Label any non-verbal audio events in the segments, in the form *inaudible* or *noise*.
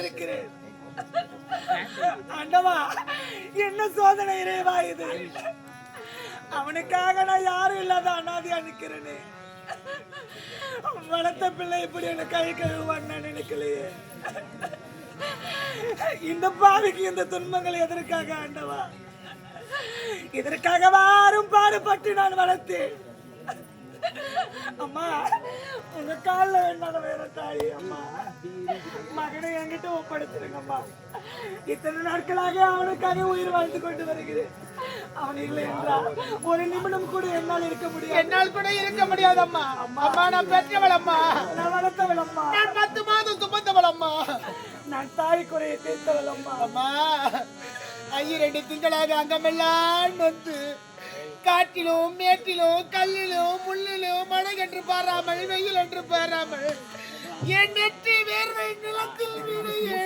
நிற்கிறேன் ஆண்டவா *laughs* என்ன சோதனை இறைவா இது? அவனுக்காக நான் யாரும் இல்லாத அனாதையா நிக்கிறேனே. வளர்த்த பிள்ளை இப்படி என்ன கை கழுவான்னு நான் நினைக்கலையே. இந்த பாவிக்கு இந்த துன்பங்கள் எதற்காக ஆண்டவா இதற்காக வாரும் பாடுபட்டு நான் வளர்த்தேன். அம்மா உங்க காலில் வேண்டாத வேற தாயி அம்மா. மகனை என்கிட்ட ஒப்படைச்சிருங்கம்மா. இத்தனை நாட்களாக அவனுக்காக உயிர் வாழ்ந்து கொண்டு வருகிறேன். அவன் இல்லை என்றால் ஒரு நிமிடம் கூட என்னால் இருக்க முடியாது. என்னால் கூட இருக்க முடியாதம்மா. அம்மா. நான் பெற்றவள் அம்மா நான் வளர்த்தவள் அம்மா நான் பத்து மாதம் சுமந்தவள் அம்மா நான் தாய் குறையை தீர்த்தவள் அம்மா ஐயிரண்டு திங்களாக அங்கமெல்லாம் நொந்து காட்டிலும் மேட்டிலும் கல்லிலும் முள்ளிலும் மழை என்று பாராமல் வெயில் என்று பாராமல். என் நெற்றி வேர்வை நிலத்தில் விடையே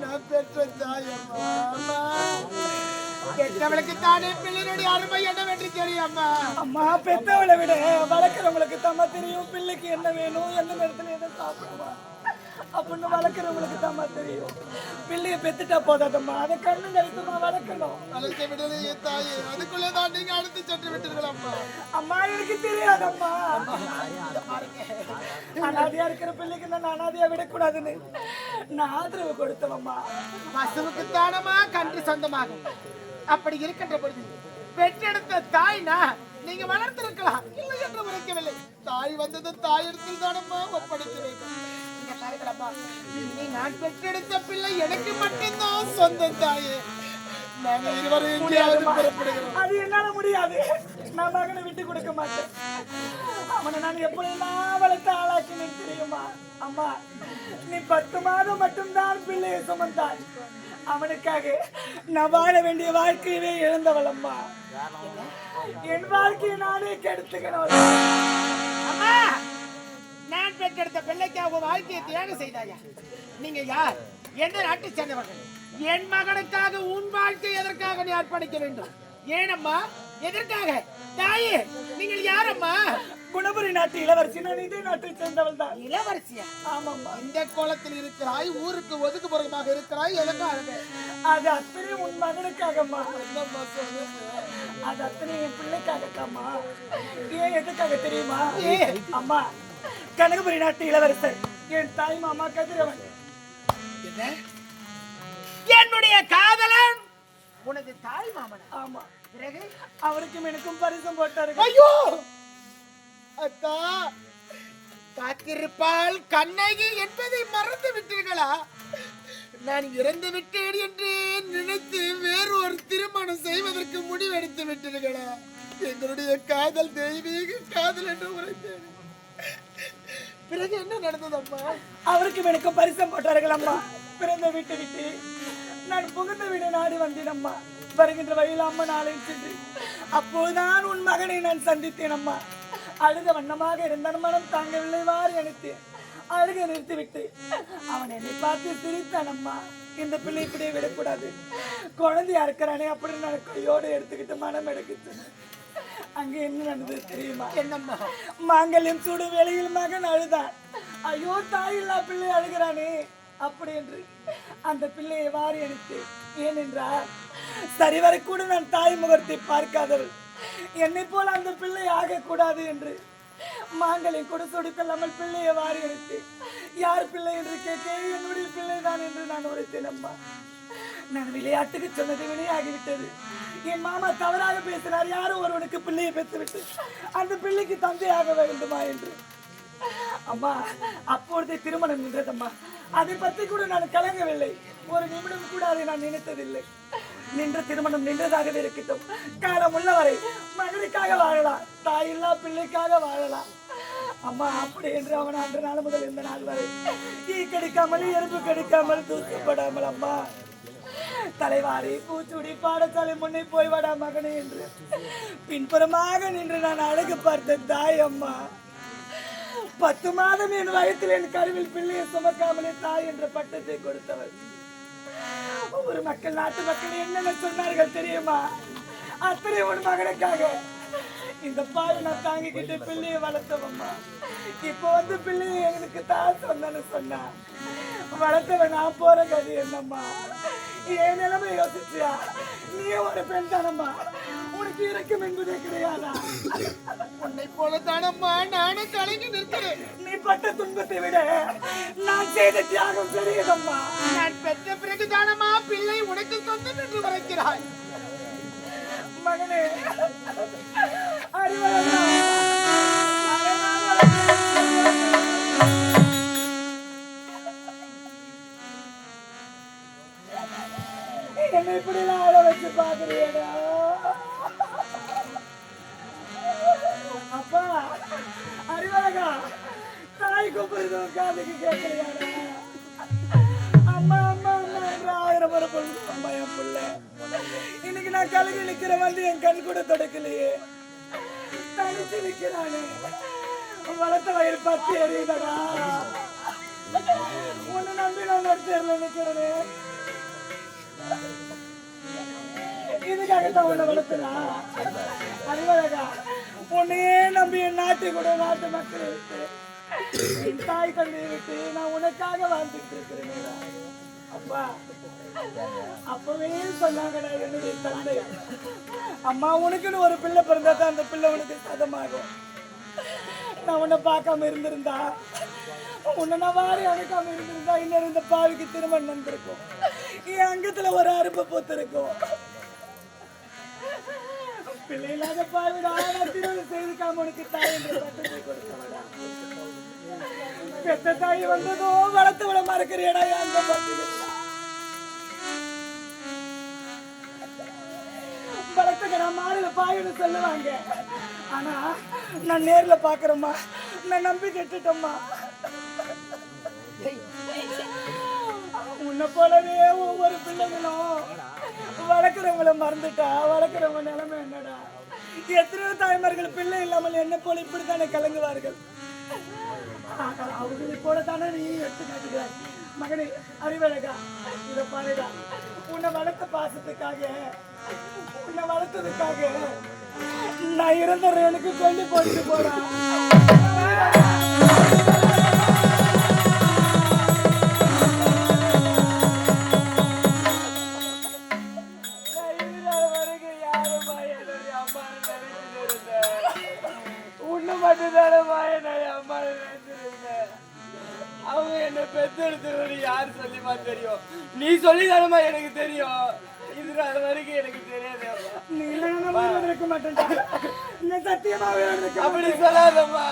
நான் பெற்ற தாயம்மா அம்மா. பெற்றவளுக்கு தானே பிள்ளையினுடைய அருமை என்னவென்று தெரியும்? அம்மா அம்மா பெத்தவளை விட வளர்க்கிறவங்களுக்கு தம்மா தெரியும் பிள்ளைக்கு என்ன வேணும் எந்த நேரத்தில் எதை சாப்பிடுவா அப்படின்னு வளர்க்குறவங்களுக்கு தம்மா தெரியும். பிள்ளைய பெத்துட்டா போதாதம்மா. அதை கண்ணு கருத்துமா வளர்க்கணும். அழைத்து விடலையே தாயே. அதுக்குள்ளே தான் நீங்க அழைத்து சென்று விட்டீர்கள் அம்மா எனக்கு தெரியாதம்மா. அனாதையா இருக்கிற பிள்ளைக்கு நான் அனாதையா விடக்கூடாதுன்னு நான் ஆதரவு கொடுத்தவம்மா. பசுவுக்கு தானமா கன்று சொந்தமாகும் அப்படி இருக்கின்ற பொழுது பெற்றெடுத்த தாய்னா நீங்க வளர்த்திருக்கலாம். இல்லை என்று உரைக்கவில்லை. தாய் வந்தது தாயிடத்தில் தானம்மா ஒப்படைத்து வேண்டும் நான் பெற்றெடுத்த பிள்ளை எனக்கு மட்டும்தான் சொந்த தாயே. நாங்க இருவரும் எங்கேயாவது புறப்படுகிறோம். அது என்னால முடியாது. நான் மகனை விட்டு கொடுக்க மாட்டேன். அவனை நான் எப்படிலாம் வளர்த்து ஆளாக்கினேன் தெரியுமா? அம்மா நீ பத்து மாதம் மட்டும்தான் பிள்ளையை சுமந்தாய். அவனுக்காக நான் வாழ வேண்டிய வாழ்க்கையவே இழந்தவள் அம்மா. என் வாழ்க்கையை நானே கெடுத்துக்கணும். அம்மா! நான் பெற்றெடுத்த பிள்ளைக்கு அவங்க வாழ்க்கையை தியாகம் செய்தாயா? நீங்க யார்? எந்த நாட்டை சேர்ந்தவர்கள்? என் மகனுக்காக உன் வாழ்க்கை எதற்காக நீ அர்ப்பணிக்க வேண்டும்? ஏனம்மா எதற்காக? தாயே நீங்கள் யாரம்மா? குணபுரி நாட்டு இளவரசி. நான் இதே நாட்டை சேர்ந்தவள் தான். இளவரசியா? ஆமாம்மா. இந்த கோலத்தில் இருக்கிறாய் ஊருக்கு ஒதுக்குப்புறமாக இருக்கிறாய் எதற்காக அது அத்தனை உன் மகனுக்காகம்மா. என்னம்மா சொல்லுங்க? அது அத்தனை என் பிள்ளைக்காகத்தாம்மா. ஏன் எதுக்காக தெரியுமா? அம்மா கனகபுரி நாட்டு இளவரசர். என் தாய் மாமா கதிரவன். என்ன? என்னுடைய காதலன். உனது தாய் மாமன்? ஆமா. பிறகு? அவருக்கும் எனக்கும் பரிசம் போட்டாரு ஐயோ! அத்தா காத்திருப்பால் கண்ணகி என்பதை மறந்து விட்டீர்களா? நான் இறந்து விட்டேன் என்று நினைத்து வேறு ஒரு திருமணம் செய்வதற்கு முடிவெடுத்து விட்டீர்களா? எங்களுடைய காதல் தெய்வீக காதல் என்று உரைத்தேன். பிறகு என்ன நடந்தது அம்மா? அவருக்கும் எனக்கு பரிசம் போட்டார்கள் அம்மா. பிறந்த வீட்டை விட்டு நான் புகுந்த வீடு நாடி வந்தேன் அம்மா. வருகின்ற வழியில் அம்மா நாளை சென்று அப்போதுதான் உன் மகனை நான் சந்தித்தேன் அம்மா. அழுத வண்ணமாக இருந்தான் மனம் தாங்கவில்லை வாரி அனுத்தேன் அழுகை நிறுத்திவிட்டு அவன் என்னை பார்த்து சிரித்தான் அம்மா. இந்த பிள்ளை இப்படியே விடக்கூடாது. குழந்தையா இருக்கிறானே அப்படின்னு நான் கையோடு எடுத்துக்கிட்டு மனம் எடுக்குது. அங்க என்ன நடந்தது தெரியுமா? என்னம்மா? மாங்கல்யம் சூடு வேலையில் மகன் அழுதான். ஐயோ தாயில்லா பிள்ளை அழுகிறானே அப்படி என்று அந்த பிள்ளையை வாரி அடித்து ஏனென்றால் சரிவரை கூட நான் தாய் முகத்தை பார்க்காதவள். என்னை போல அந்த பிள்ளை ஆகக்கூடாது என்று மாங்கல்யம் கூட சொடுக்கல்லாமல் பிள்ளையை வாரி அனுப்பி யார் பிள்ளை என்று கேட்க என்னுடைய பிள்ளைதான் என்று நான் உரைத்தேன் அம்மா நான் விளையாட்டுக்கு சொன்னது வினையாகிவிட்டது. என் மாமா தவறாக பேசினார். யாரும் ஒருவனுக்கு பிள்ளையை பெற்றுவிட்டு அந்த பிள்ளைக்கு தந்தையாக வேண்டுமா என்று. அம்மா அப்பொழுதே திருமணம் நின்றதம்மா. அதை பற்றி கூட நான் கலங்கவில்லை. ஒரு நிமிடம் கூட அதை நான் நினைத்ததில்லை. நின்ற திருமணம் நின்றதாகவே இருக்கட்டும். காலம் உள்ளவரை மகனுக்காக வாழலாம். தாயில்லா பிள்ளைக்காக வாழலாம். அம்மா அப்படி என்று அவன் அன்று நாள் முதல் இந்த நாள் வரை. தீ கடிக்காமல் எறும்பு கடிக்காமல் தூக்கப்படாமல் அம்மா. தலைவாரி பூச்சுடி பாடசாலை முன்னே போய் வாடா மகனே என்று. பின்புறமாக நின்று நான் அழகு பார்த்த தாய் அம்மா பத்து மாதம் என் வயத்தில் என் கருவில் பிள்ளையை சுமக்காமலே தாய் என்ற பட்டத்தை கொடுத்தவர் ஒரு மக்கள் நாட்டு மக்கள் என்னென்ன சொன்னார்கள் தெரியுமா? அத்தனை ஒரு மகனுக்காக. இந்த பாவை நான் தாங்கிக்கிட்டு பிள்ளையை வளர்த்தவம்மா. இப்போ வந்து பிள்ளையை எங்களுக்கு தான் சொன்னேன்னு சொன்னா வளர்த்தவன் நான் போற கதை என்னம்மா? என் நிலைமை யோசிச்சியா? நீ ஒரு பெண் தானம்மா உனக்கு இறக்கம் என்பதே கிடையாதா? உன்னை போல தானம்மா நானும் கலங்கி நிற்கிறேன். நீ பட்ட துன்பத்தை விட நான் செய்த தியாகம் பெரியதம்மா. நான் பெற்ற பிறகு தானம்மா பிள்ளை உனக்கு சொந்தம் என்று வரைக்கிறாய் மகனே அறிவழகா பாக்குறியடா. அப்பா அறிவழகா தாய் கூப்பிடுறது காதுக்கு கேட்கலையாடா அம்மா அம்மா அம்மா என்று ஆயிரம் முறை சொல்லுது அம்மா என் பிள்ளை. இன்னைக்கு நான் கழுவி நிக்கிற வந்து என் கண் கூட தொடக்கலையே. தனிச்சு நிக்கிறானே. வளர்த்த வயிறு பத்தி எறியுதடா. உன்னை நம்பி நான் நடுத்தேர்ல நிக்கிறேனே. இதுக்காகத்தான் உன்னை வளர்த்துனா? அறிவழகா உன்னையே நம்பி என் நாட்டை கூட நாட்டு மக்கள் என் தாய் தந்தையை விட்டு நான் உனக்காக வாழ்ந்துட்டு இருக்கிறேன் அப்பா அப்பவே சொன்னாங்கடா என்னுடைய தந்தை. அம்மா உனக்குன்னு ஒரு பிள்ளை பிறந்தா தான் அந்த பிள்ளை உனக்கு சதமாகும் நான் உன்னை பார்க்காம இருந்திருந்தா உன்னை நான் வாரி அணைக்காம இருந்திருந்தா இன்னும் இந்த பாவிக்கு திருமணம் நடந்திருக்கும் என் அங்கத்துல ஒரு அரும்பு பூத்திருக்கும். பிள்ளை இல்லாத பாவிடா நான் திருமணம் செய்துக்காம காமனுக்கு தாய் என்ற பட்டத்தை கொடுத்தவடா பெத்த தாய் வந்ததோ வளர்த்து விட மறக்கிறியடா அந்த பத்திரிக்கை வளர்த்துக்கடா மாடுல பாயுன்னு சொல்லுவாங்க ஆனா நான் நேர்ல பாக்குறேம்மா நான் நம்பி கெட்டுட்டேம்மா உன்னை போலவே ஒவ்வொரு பிள்ளைங்களும் வளர்க்குறவங்கள மறந்துட்டா வளர்க்குறவங்க நிலைமை என்னடா? எத்தனையோ தாய்மார்கள் பிள்ளை இல்லாமல் என்ன போல இப்படித்தானே கலங்குவார்கள்? அவர்களை போல தானே நீ எடுத்து காட்டுகிறாய் மகனே அறிவழகா இதை பாருடா. உன்னை வளர்த்த பாசத்துக்காக உன்னை வளர்த்ததுக்காக நான் இறந்த ரேணுக்கு கொண்டு போயிட்டு போறேன் நீ சொல்லி தானமா எனக்கு தெரியும். இது வரைக்கும் எனக்கு தெரியாது நீ இல்லைன்னா இருக்க மாட்டேன்டா நீ சத்தியமாவே அப்படி சொல்லாதம்மா.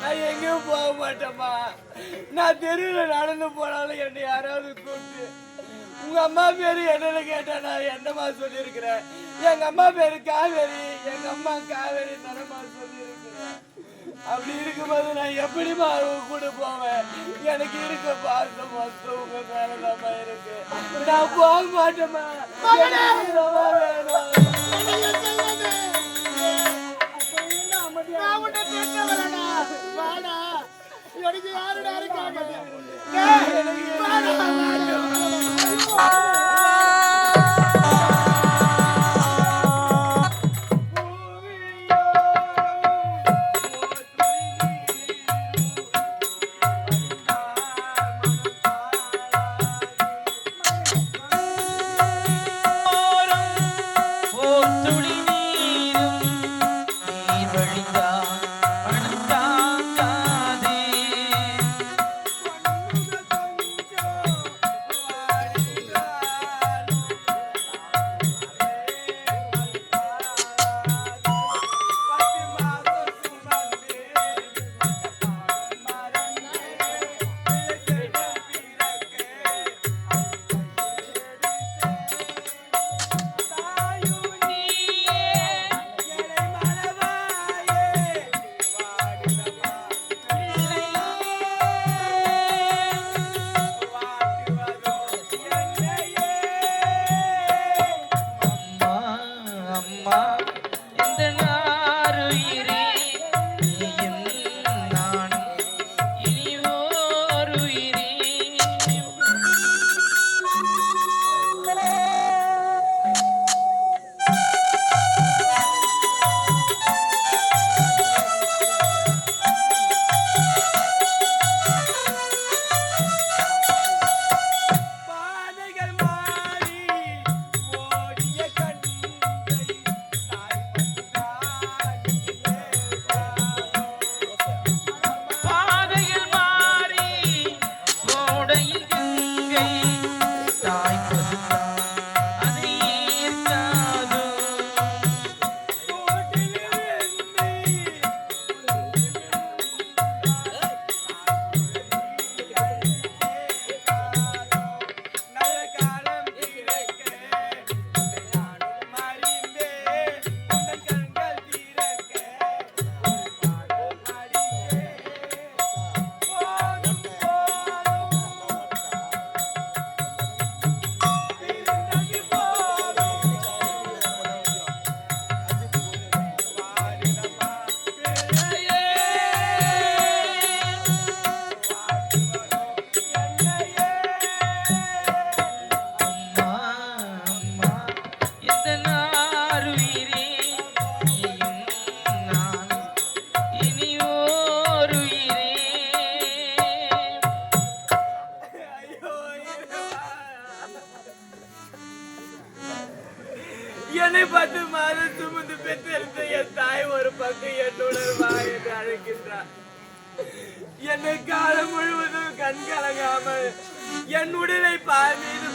நான் எங்கேயும் போக மாட்டேம்மா. நான் தெருவில் நடந்து போனாலும் என்னை யாராவது கூப்பிட்டு உங்க அம்மா பேரு என்னன்னு கேட்டா நான் என்னம்மா சொல்லியிருக்கிறேன்? எங்க அம்மா பேரு காவேரி எங்க அம்மா காவேரி தானம்மா சொல்லியிருக்கிறேன். அப்படி இருக்கும்போது நான் எப்படிம்மா அவங்க கூட போவேன்? எனக்கு இருக்க பாசம் மொத்தம் உங்க மேலதாம்மா இருக்கு. நான் போக வாடா. எனக்கு யாருடா இருக்காங்க?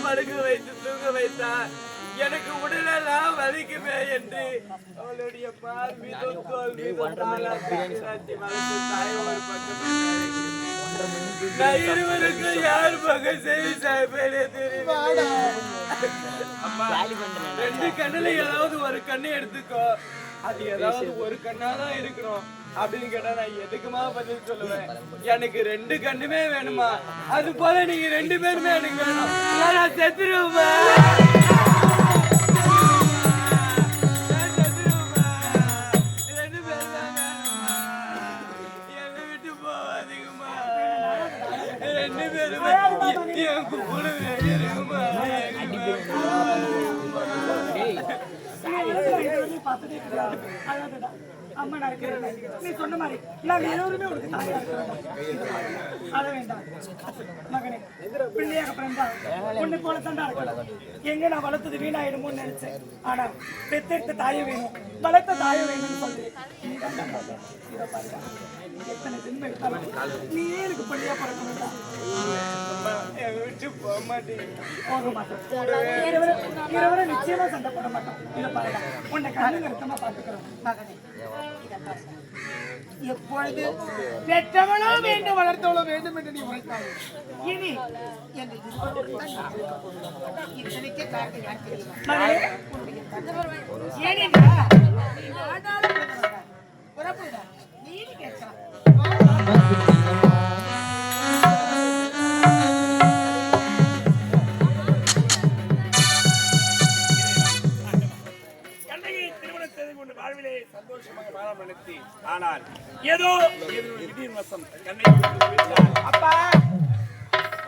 படுக்க வைத்து தூங்க வைத்தார். எனக்கு உடலெல்லாம் வலிக்குமே என்று அவளுடைய மீது தோல். நான் இருவருக்கு யார் பக்கம் செய்தி ரெண்டு கண்ணுல ஏதாவது ஒரு கண்ணை எடுத்துக்கோ. அது ஏதாவது ஒரு கண்ணா தான் இருக்கணும். அப்படின்னு கேட்டா நான் எதுக்குமா பதில் சொல்லுவேன்? எனக்கு ரெண்டு கண்ணுமே வேணுமா? அது போல நீங்க ரெண்டு பேருமே எனக்கு வேணும். இல்ல நான் செத்துருவேமா ரெண்டு பேரும் தான் வேணுமா. பார்த்துட்டே இருக்கிறா. அம்மா நான் இருக்கிறேன். நீ சொன்ன மாதிரி நாங்க எல்லோருமே உனக்கு தாயா இருக்கிறோம். அழ வேண்டாம். மகனே, பிள்ளையாக பிறந்தா உன்னை போல தாண்டா இருக்கணும். எங்க நான் வளர்த்தது வீணாயிடுமோன்னு நினைச்சேன் ஆனா பெத்தெடுத்த தாயை வேணும் வளர்த்த தாயை வேணும்னு சொல்லி எத்தனை ஜென்மம் எடுத்தாலும் நீ எனக்கு பிள்ளையா பிறக்கணும்டா விட்டு போக மாட்டேங்க நிச்சயமா சண்டை போட மாட்டோம். இதை பாருடா உன்னை கண்ணு நிறுத்தமா பாத்துக்கிறோம். மகனே எப்பொழுது பெற்றவளோ வேண்டும் வளர்த்தவளோ வேண்டும் என்று நீ உரைத்தாய். இனி என்று இத்தனைக்கே காரணம் யார் தெரியுமா? ஏனென்றா நீ ஆனால் ஏதோ விதியின் வசம் அப்பா!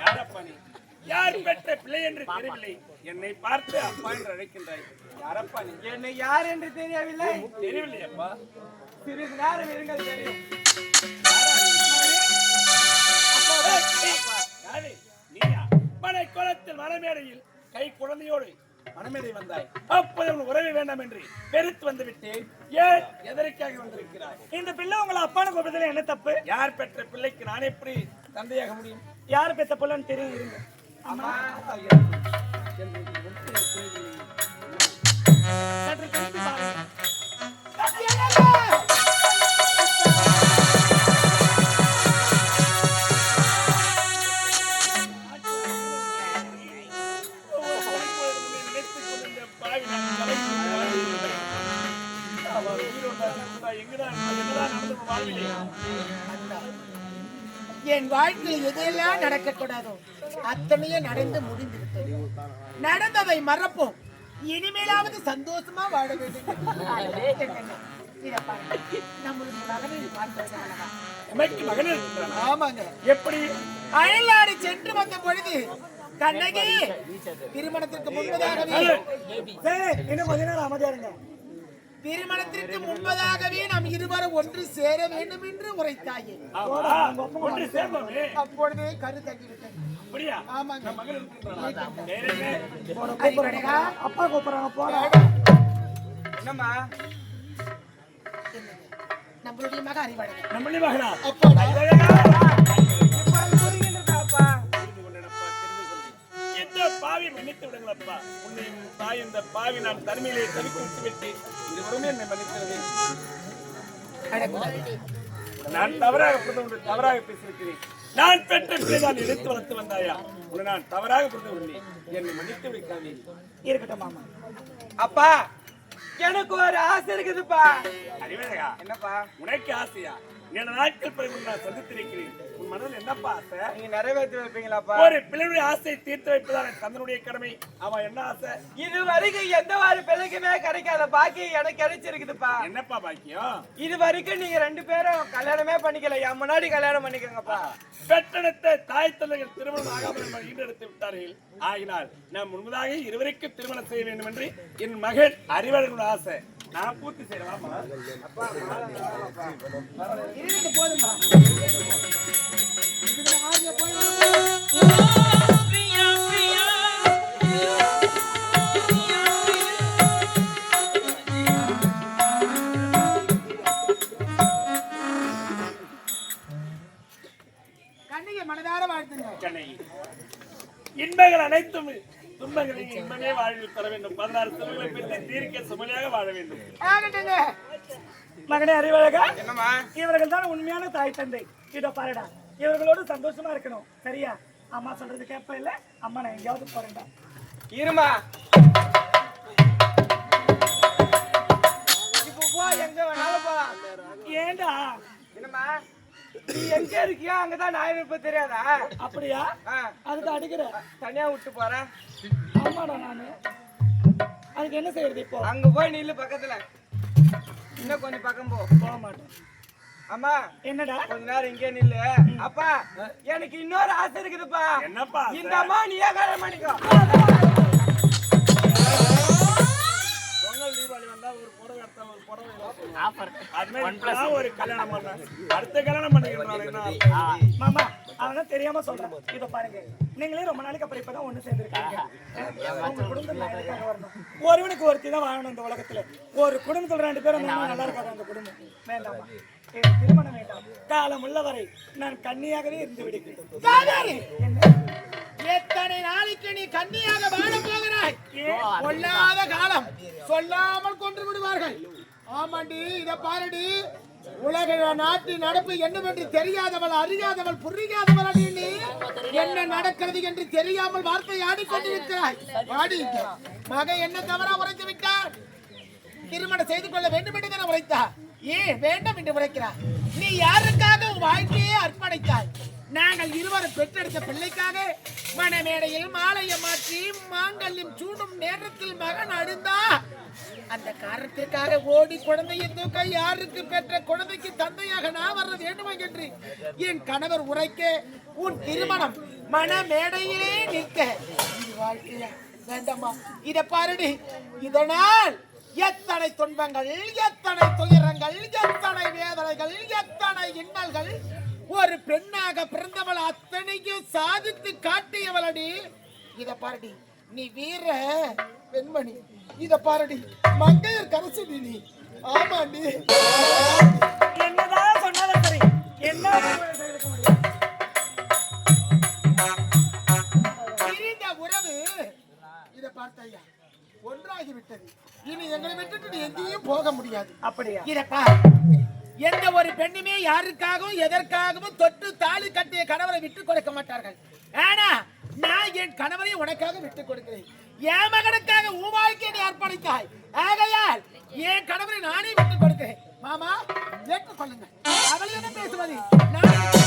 யாரப்பா நீ? யார் பெற்ற பிள்ளை என்று தெரியவில்லை. என்னை பார்த்து அப்பா என்று அழைக்கின்றாய். யாரப்பா நீ? என்னை யார் என்று தெரியவில்லை. தெரியவில்லை அப்பா சிறிது நேரம் இருங்கள் தெரியும் மனை குளத்தில் கை குழந்தையோடு மனமேடை வந்தாய். அப்போது உன் உறவு வேண்டாம் என்று வெறுத்து வந்து விட்டேன். ஏன் எதற்காக வந்திருக்கிறாய்? இந்த பிள்ளை உங்களை அப்பான்னு கூப்பிட்டதுல என்ன தப்பு? யார் பெற்ற பிள்ளைக்கு நான் எப்படி தந்தையாக முடியும்? யார் பெத்த பிள்ளைன்னு தெரியும் இருங்க. அம்மா. சற்று திரும்பி பாருங்க. என் வாழ்க்கையில் எதையெல்லாம் நடக்கக்கூடாதோ அத்தனையும் நடந்து முடிந்து விட்டது நடந்ததை மறப்போம். இனிமேலாவது சந்தோஷமா வாழ வேண்டும். எப்படி? அயல்நாடு சென்று வந்த பொழுது கண்ணகி திருமணத்திற்கு முன்பதாகவே இன்னும் கொஞ்ச நேரம் அமைதியா இருங்க. திருமணத்திற்கு முன்பதாகவே நாம் இருவரும் ஒன்று சேர வேண்டும் என்று உரைத்தாயே. ஒன்று சேர்ந்தோமே. அப்பொழுதே கரு கூப்பிடுறாங்க. அப்பா கூப்பிடுறாங்க. போட என்னம்மா? நம்மளுடைய மக அறிவழகன் நம்மளே மகனா. அப்பா. மன்னித்து விடுங்களப்பா உன்னை உன் தாய் இந்த பாவி நான் தனிமையிலே தடுத்து விட்டு விட்டு இருவருமே என்னை மன்னிக்கிறது. நான் தவறாக கொண்டு தவறாக பேசியிருக்கிறேன். நான் பெற்ற பிள்ளை நான் எடுத்து வளர்த்து வந்தாயா? உன்னை நான் தவறாக புரிந்து கொண்டேன். என்னை மன்னித்து வைக்காதே இருக்கட்டும் மாமா. அப்பா எனக்கு ஒரு ஆசை இருக்குதுப்பா. அறிவழகா என்னப்பா? உனக்கு ஆசையா? நீண்ட நாட்கள் பிறகு நான் சந்தித்திருக்கிறேன். மனதில் என்னப்பா ஆசை? நீங்க நிறைவேற்றி வைப்பீங்களாப்பா? ஒரு பிள்ளையுடைய ஆசையை தீர்த்து வைப்பதுதான் என் தந்தனுடைய கடமை. அவன் என்ன ஆசை? இது வரைக்கும் எந்த ஒரு பிள்ளைக்குமே கிடைக்காத பாக்கி எனக்கு கிடைச்சிருக்குதுப்பா. என்னப்பா பாக்கியம்? இது வரைக்கும் நீங்க ரெண்டு பேரும் கல்யாணமே பண்ணிக்கல. என் முன்னாடி கல்யாணம் பண்ணிக்கோங்கப்பா. பெற்றெடுத்த தாய் தந்தைகள் திருமணம் ஆகாமல் நம்மை ஈண்டெடுத்து விட்டார்கள். ஆகினால் நாம் முன்பதாக இருவருக்கு திருமணம் செய்ய வேண்டும் என்று என் மகன் அறிவழகனோட ஆசை. நான் பூர்த்தி செய்யலாமா? போதுமா இன்பங்கள் அனைத்தும் துன்பங்களை இன்பமே வாழ்வில் பெற வேண்டும். பதினாறு துன்பங்களை தீர்க்க சுமையாக வாழ வேண்டும். மகனே அறிவழகா இவர்கள் தான் உண்மையான தாய் தந்தை. இதோ பாருடா. இவர்களோடு சந்தோஷமா இருக்கணும். சரியா? அம்மா சொல்றது கேட்ப இல்ல. அம்மா நான் எங்கேயாவது போறேன்டா. இருமா. இப்போ போ எங்க வேணாலும் போ. ஏண்டா? என்னம்மா? நீ எங்க இருக்கியோ அங்கதான் நான் இருப்ப தெரியாதா? அப்படியா? அதுக்கு அடிக்கிற. தனியா விட்டு போறேன் ஆமாடா நானு. அதுக்கு என்ன செய்யறது இப்போ? அங்க போய் நில்லு பக்கத்துல. இன்னும் கொஞ்சம் பக்கம் போ. போக மாட்டேன். அம்மா என்னடா? கொஞ்ச நேரம் இங்கே நில்லு. அப்பா எனக்கு இன்னொரு ஆசை இருக்குதுப்பா. என்னப்பா? இந்த அம்மா நீயே கல்யாணம் பண்ணிக்கோ? பொங்கல் தீபாவளி வந்தா ஒரு புடவை எடுத்தா ஒரு புடவை அது மாதிரி இப்பதான் ஒரு கல்யாணம் பண்ணேன் அடுத்த கல்யாணம் பண்ணிக்கிறேன்? மாமா அவன் தெரியாம சொல்றேன். இத பாருங்க நீங்களே ரொம்ப நாளைக்கு அப்புறம் இப்பதான் ஒண்ணு சேர்ந்துருக்கீங்க. ஒருவனுக்கு ஒருத்தி தான் வாழணும் இந்த உலகத்துல. ஒரு குடும்பத்துல ரெண்டு பேரும் நல்லா இருக்காது அந்த குடும்பம். வேண்டாமா எனக்கு திருமணம் வேண்டாம். காலம் உள்ளவரை நான் கன்னியாகவே இருந்து விடுகிறேன். எத்தனை நாளைக்கு நீ கண்ணியாக வாழ போகிறாய்? கொள்ளாத காலம். சொல்லாமல் கொன்று விடுவார்கள். ஆமாண்டி இத பாருடி. உலக நாட்டு நடப்பு என்னவென்று தெரியாதவள் அறியாதவள் புரியாதவள் நீ. என்ன நடக்கிறது என்று தெரியாமல் வார்த்தை ஆடிக்கொண்டிருக்கிறாய். ஆடி மக என்ன தவறா உரைத்து விட்டார்? திருமணம் செய்து கொள்ள வேண்டும் என்று உரைத்தார். ஏ வேண்டும் என்று உரைக்கிறார். நீ யாருக்காக உன் வாழ்க்கையை அர்ப்பணித்தாய்? நாங்கள் இருவரும் பெற்றெடுத்த பிள்ளைக்காக மணமேடையில் மாலையை மாற்றி மாங்கல்யம் சூடும் நேரத்தில் மகன் அழுந்தா அந்த காரணத்திற்காக ஓடி குழந்தையை தூக்க யாருக்கு பெற்ற குழந்தைக்கு தந்தையாக நான் வர வேண்டுமா என்று என் கணவர் உரைக்க உன் திருமணம் மணமேடையிலே நிற்க. வாழ்க்கையா? வேண்டாமா? இதை பாருடி. இதனால் எத்தனை துன்பங்கள் எத்தனை துயரங்கள் எத்தனை வேதனைகள் எத்தனை இன்னல்கள். ஒரு பெண்ணாக பிறந்தவள் அத்தனையும் சாதித்து காட்டியவளடி. இத பாருடி நீ வீர பெண்மணி. இத பாருடி மங்கையர் கரசுடி நீ ஆமாண்டி. என்னதான் சொன்னாலும் சரி என்ன உறவு. இத பார்த்தையா ஒன்றாகி விட்டது இனி எங்களை விட்டுட்டு நீ எங்கேயும் போக முடியாது. அப்படியா? இதப்பா எந்த ஒரு பெண்ணுமே யாருக்காகவும் எதற்காகவும் தொட்டு தாலி கட்டிய கணவரை விட்டு கொடுக்க மாட்டார்கள். ஆனா நான் என் கணவரை உனக்காக விட்டு கொடுக்கிறேன். என் மகனுக்காக உன் வாழ்க்கையை அர்ப்பணித்தாய். ஆகையால் என் கணவரை நானே விட்டு கொடுக்கிறேன். மாமா ஏற்றுக்கொள்ளுங்க அவள் என்ன பேசுவது நான்.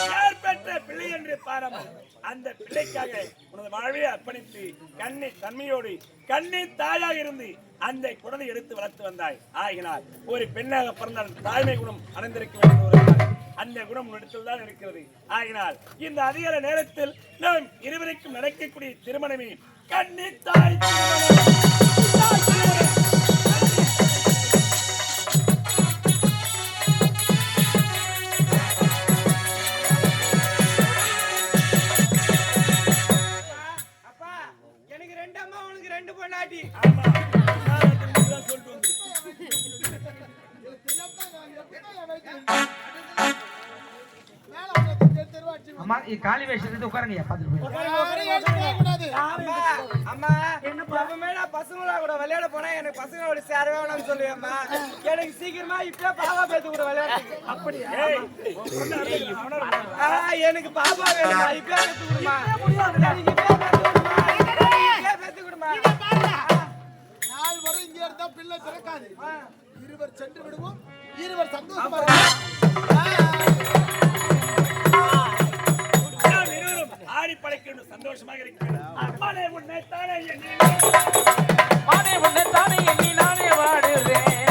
யார் பெற்ற பிள்ளை என்று பாராமல் அந்த பிள்ளைக்காக உனது வாழ்வை அர்ப்பணித்து கண்ணி தன்மையோடு கண்ணி தாயாக இருந்து அந்த குழந்தை எடுத்து வளர்த்து வந்தாய். ஆகினால் ஒரு பெண்ணாக பிறந்தால் தாய்மை குணம் அடைந்திருக்க வேண்டும் ஒரு அந்த குணம் இடத்தில் தான் இருக்கிறது. ஆகினால் இந்த அதிகார நேரத்தில் நாம் இருவருக்கும் நடக்கக்கூடிய திருமணமே கண்ணி தாய் திருமணம். அம்மா காலி வேஷத்துக்கு உட்காருங்க கூடாது அம்மா எப்பவுமே நான் பசங்களா கூட விளையாட போனா எனக்கு பசங்களோட சேரவே வேணாம்னு சொல்லுவேம்மா எனக்கு சீக்கிரமா இப்ப பாபா பேத்து கூட அப்படியா? விளையாடு. ஆ, எனக்கு பாப்பா வேணுமா இப்ப பேத்து கொடுமா கொடுமா. நாள் வரை இங்க இருந்தா பிள்ளை பிறக்காது. இருவர் சென்று விடுவோம். இருவர் சந்தோஷமா படைக்கின்ற சந்தோஷமாக இருக்கிறது அம்மானே உன்னை தானே எண்ணி. நானே வாடுறேன்